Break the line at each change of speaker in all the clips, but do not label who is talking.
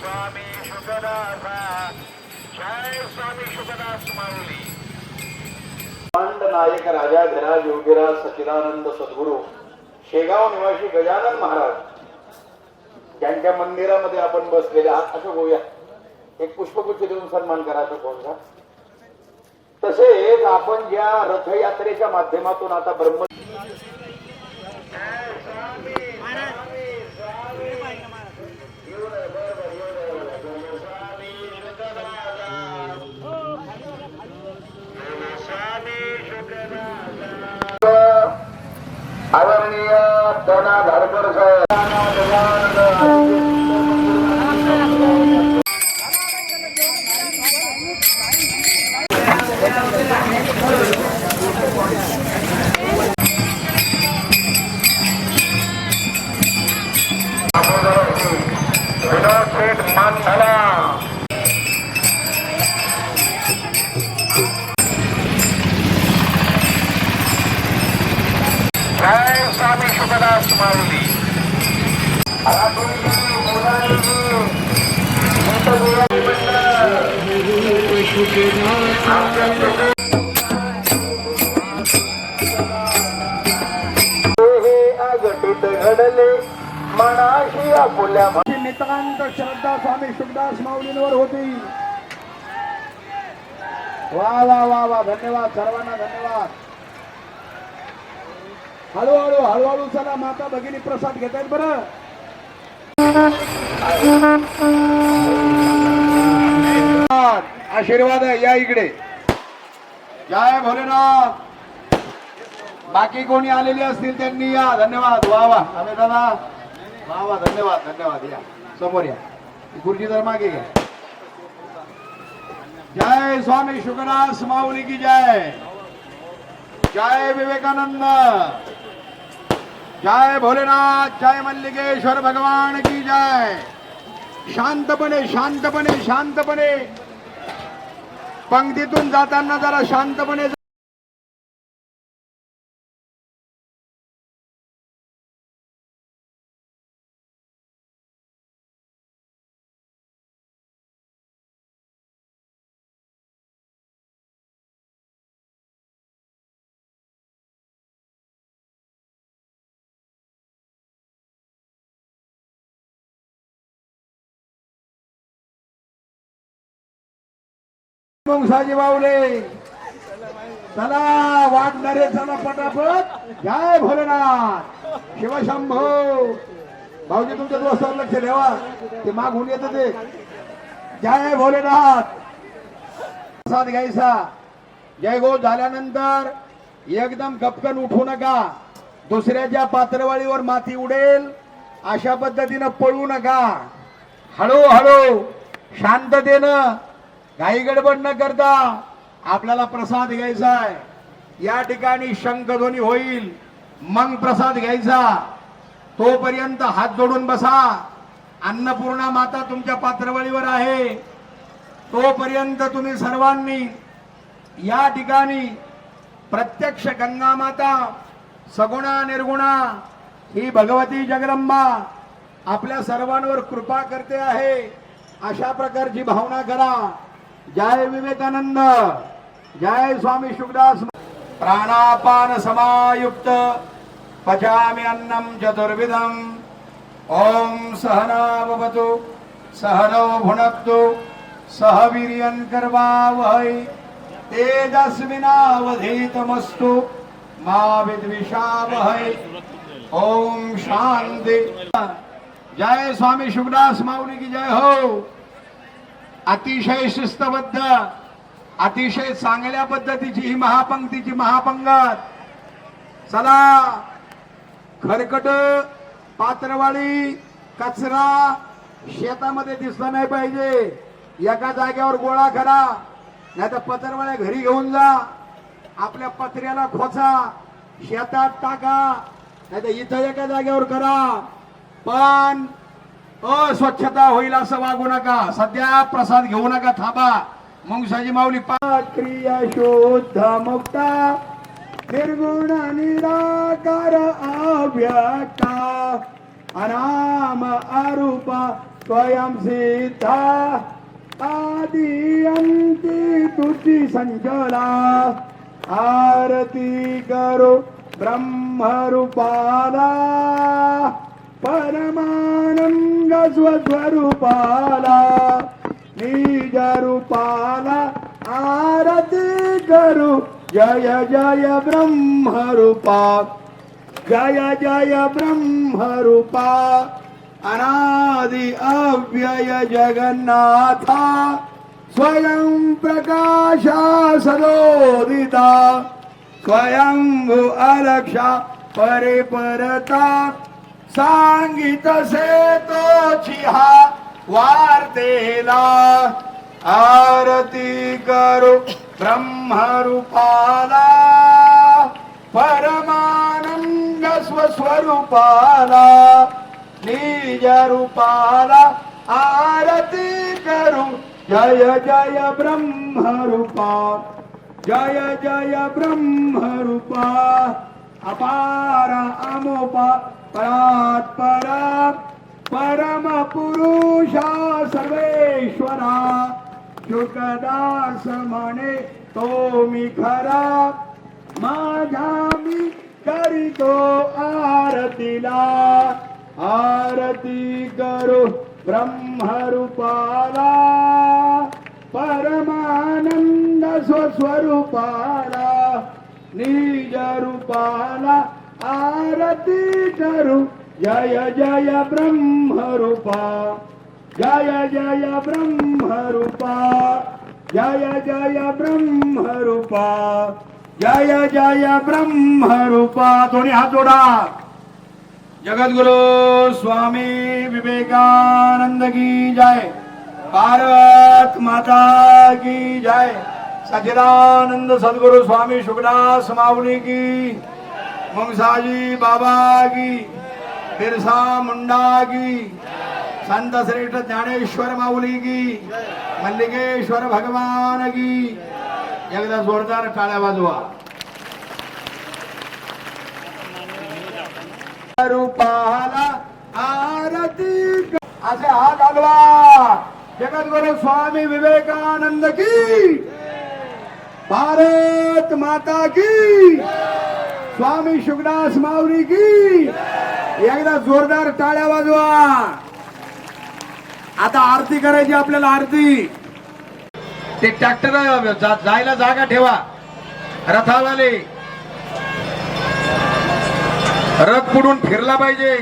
स्वामी शुकदासा जय स्वामी शुकदास माऊली.
पांड नायक राजा धीराज योगीराज सचिदानंद सद्गुरू शेगाव निवासी गजानन महाराज. यांच्या मंदिरामध्ये आपण बसलेले आहात अशोक होऊया एक पुष्पगुच्छ देऊन सन्मान करा अशोक तसेच आपण ज्या रथयात्रेच्या माध्यमातून आता ब्रह्म
அவர்ணியா தனா தர்பர் शुकदास माऊली
नितांत श्रद्धा स्वामी सुखदास माऊलींवर होती. वा वा वा वा धन्यवाद सर्वांना धन्यवाद. हळूहळू हळूहळू चला माता भगिनी प्रसाद घेत आहेत बरं. आशीर्वाद आहे, या इकडे. जय भोलेनाथ. बाकी कोणी आलेले असतील त्यांनी या. धन्यवाद. वा वा. अरे दादा. वा वा. धन्यवाद धन्यवाद. या. समोर या. गुरुजी तर मागे घ्या. जय स्वामी शुकरास माऊली की जय. जय विवेकानंद। जय भोलेनाथ जय मल्लिकेश्वर भगवान की जय। शांतपणे शांतपणे शांतपणे. पंक्तीतून जाताना जरा शांतपणे मुंगसाजी बावले. चला वाटणारे चला पटापट. जय भोलेनाथ. शिवशंभो. भाऊजी तुमच्या दोस्तावर लक्ष ठेवा. ते मागून येत ते. जय भोलेनाथ. प्रसाद घ्यायचा. जय गो झाल्यानंतर एकदम गपकन उठू नका. दुसऱ्याच्या पात्रवाळीवर माती उडेल. अशा पद्धतीनं पळू नका. हळूहळू शांततेनं काही गडबड न करता आपल्याला प्रसाद घ्यायचा आहे. या ठिकाणी शंखध्वनी होईल. मग प्रसाद घ्यायचा. तोपर्यंत हात जोडून बसा. अन्नपूर्णा माता तुमच्या पात्रवळीवर आहे. तोपर्यंत तुम्ही सर्वांनी या ठिकाणी प्रत्यक्ष गंगा माता सगुणा निर्गुणा ही भगवती जगदंबा आपल्या सर्वांवर कृपा करते आहे. अशा प्रकारची भावना करा. जय विवेकानंद जय स्वामी शुकदास प्राणापान समायुक्त पचामि अन्नं चतुर्विधम्। ॐ सहनावतु सहनौ भुनक्तु सह वीर्यं कर्वावहै तेजस्विनावधीतमस्तु मा विद्विषावहै ॐ शांति जय स्वामी शुकदास माऊली की जय हो। अतिशय शिस्तबद्ध अतिशय चांगल्या पद्धतीची ही महापंक्तीची महापंगत. चला खरकट पात्रवाळी कचरा शेतामध्ये दिसला नाही पाहिजे. एका जागेवर गोळा करा नाही तर पत्रवाळ्या घरी घेऊन जा. आपल्या पत्र्याला खोचा शेतात टाका नाही तर इथं एका जागेवर करा. पण अस्वच्छता होईल असं वागू नका. सध्या प्रसाद घेऊ नका थांबा. मुंगसाची माऊली क्रिया शोध मुक्ता निर्गुण निराकार अव्यक्ता अनाम अरूपा स्वयं सिद्धा आदि अंती तुझी संजला आरती करो ब्रह्मरूपाला। परमानंद स्वस्वरूपाला निज रूपाला आरती करू जय जय ब्रह्मरूपा जय जय ब्रह्मरूपा अनादि अव्यय जगन्नाथा स्वयं प्रकाशा सदोदिता स्वयं अलक्षा परिपरता से तोची हा वार्तेला आरती करू ब्रह्मरूपाला परमानंद स्वस्वरूपाला निज रूपाला आरती करू। जय जय ब्रह्मरूपा जय जय ब्रह्मरूपा अपार अमोपा। परात्परा परम पुरुषा सर्वेश्वरा शुकदास म्हणे तो मी खरा माझा मी करीतो आरतीला. आरती करू ब्रह्मरूपाला परमानंद स्वस्वरूपाला निज रूपाला आरती करू. जय जय ब्रह्मरूपा. जय जय ब्रह्मरूपा. जय जय ब्रह्मरूपा. जय जय ब्रह्मरूपा. दोन्ही हात जोडा. जगद्गुरु स्वामी विवेकानंद की जय. भारत माता की जय. सचिदानंद सदगुरु स्वामी शुभदास माऊली की मुंगसाजी बाबा की बिरसा मुंडा की संत श्रेष्ठ ज्ञानेश्वर माऊली की मल्लिकेश्वर भगवान की. एकदा जोरदार टाळ्या वाजवा. रूपाला आरती क- असे हात हलवा जगद्गुरु स्वामी विवेकानंद की. भारत माता की. स्वामी शुभदास माऊली की? एकदा जोरदार टाळ्या वाजवा. आता आरती करायची आपल्याला आरती. ते ट्रॅक्टर जायला जागा ठेवा. रथावाले रथ पुढून फिरला पाहिजे.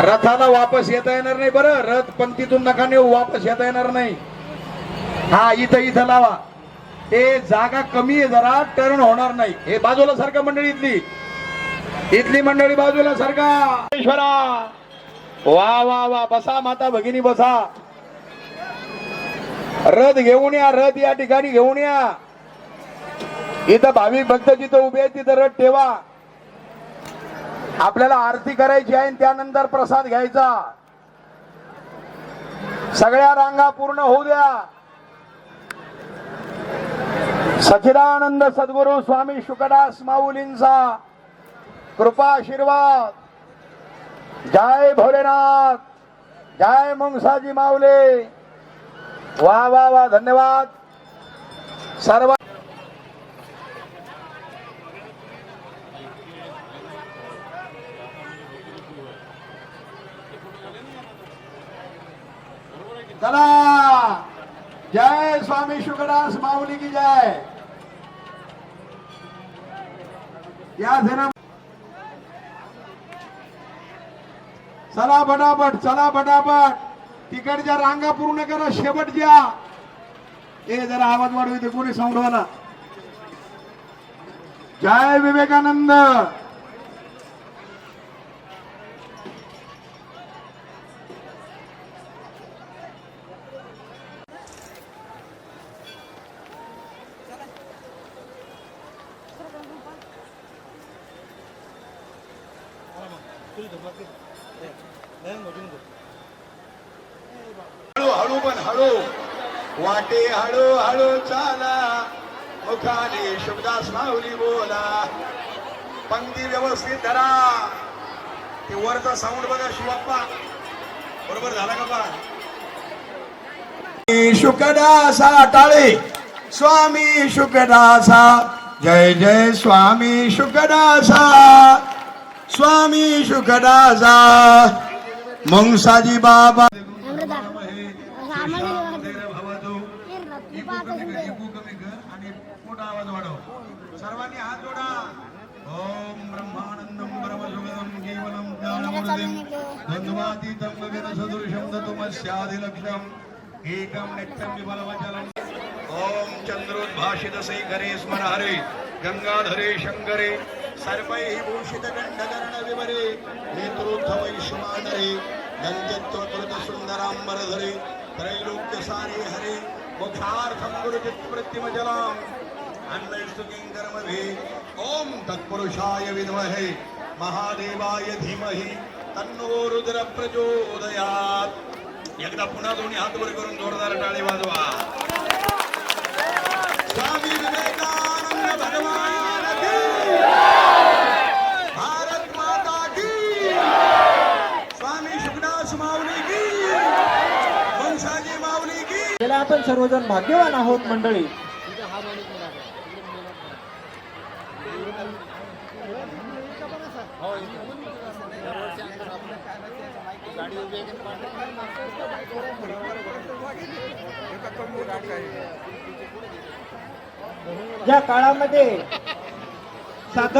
रथाला वापस येता येणार नाही बरं. रथ पंक्तीतून नका नेऊ वापस येता येणार नाही. हा इथं इथं लावा. हे जागा कमी आहे जरा टर्न होणार नाही. हे बाजूला सारखं मंडळी इथली. इथली मंडळी बाजूला सारखा. ईश्वरा वा वा वा बसा माता भगिनी बसा. रथ घेऊन या रथ या ठिकाणी घेऊन या. इथं भाविक भक्त जिथं उभे आहेत तिथं रथ ठेवा. आपल्याला आरती करायची आहे त्यानंतर प्रसाद घ्यायचा. सगळ्या रांगा पूर्ण होऊ द्या. सचिदानंद सद्गुरु स्वामी शुकदास माऊलींचा कृपा आशीर्वाद. जय भोलेनाथ. जय मुंगसाजी माऊले. वा वा वा धन्यवाद. सर्व चला जय स्वामी माऊली की जय. या सेना चला फटाफट चला बटापट तिकडच्या रांगा पूर्ण करा शेवटच्या ए जरा आवाज वाढवी ते कोणी सांगडवाला जय विवेकानंद. हळू हळू पण हळू. वाटे हळू हळू चाला. मुखाने शुभदास माऊली बोला. पंक्ती व्यवस्थित धरा. ते वरचा साऊंड बघा शिवाप्पा. बरोबर झाला का पा शुकदासा टाळे. स्वामी शुकदासा. जय जय स्वामी शुकदासा. स्वामी शुकदासा मंगसाजी बाबा।
अमृता आम्हाला
आणि मोठा आवाज वाढव. सर्वांनी हात जोडा. ओम ब्रह्मानंदम परमसुगदम केवलम ज्ञानमूर्तिम द्वंद्वातीतं गगन सदृशं तत्त्वमस्यादिलक्ष्यम् एकं नित्यं विबलवचलम् ओम चंद्रोद्भाषित शेखरे स्मर हरे गंगाधरे शंकरे। सर्वैः भूषित गंडकर्ण विवरे नेत्रोत्थवैश्वानरे गंजत्वकृत सुंदरांबरधरे त्रैलोक्य सारे हरे मोक्षार्थं गुरुचित्प्रतिमजलाम् अन्वेष्टु किङ्करमभि ॐ तत्पुरुषाय विद्महे महादेवाय धीमहि तन्नो रुद्र प्रचोदयात् एकदा पुन्हा दोन्ही हात वर करून जोरदार टाळी वाजवा माऊली
आपण सर्वजण भाग्यवान आहोत मंडळी. ज्या काळामध्ये साध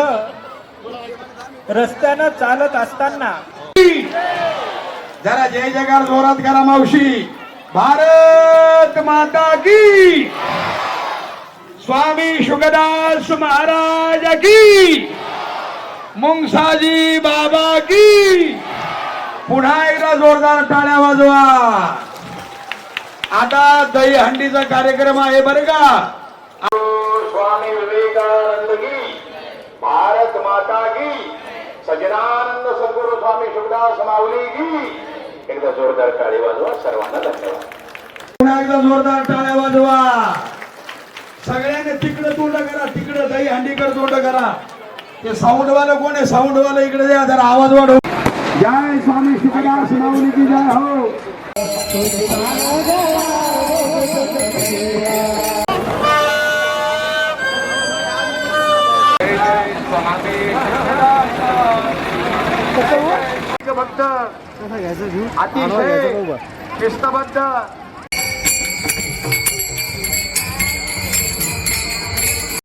रस्त्यानं चालत असताना
जरा जय जगार जोरात करा मावशी. भारत माता की। स्वामी शुगदास महाराज की। मुंगसाजी बाबा की। पुन्हा एकदा जोरदार टाळ्या वाजवा. आता दहीहंडीचा कार्यक्रम आहे बरं का?
स्वामी विवेकानंद की। भारत माता की। सजनानंद सद्गुरु स्वामी शुभदास माऊली की। एकदा जोरदार टाळी वाजवा सर्वांना धन्यवाद
पुन्हा एकदा जोरदार टाळ्या वाजवा सगळ्यांनी तिकडं तोंड करा तिकडं दही हंडीकडे तोंड करा ते साऊंड वाला कोण आहे साऊंड वाला इकडे द्या जरा आवाज वाढव जय स्वामी शुभदास माऊली की जय हो भक्त अतिशय शिस्तबद्ध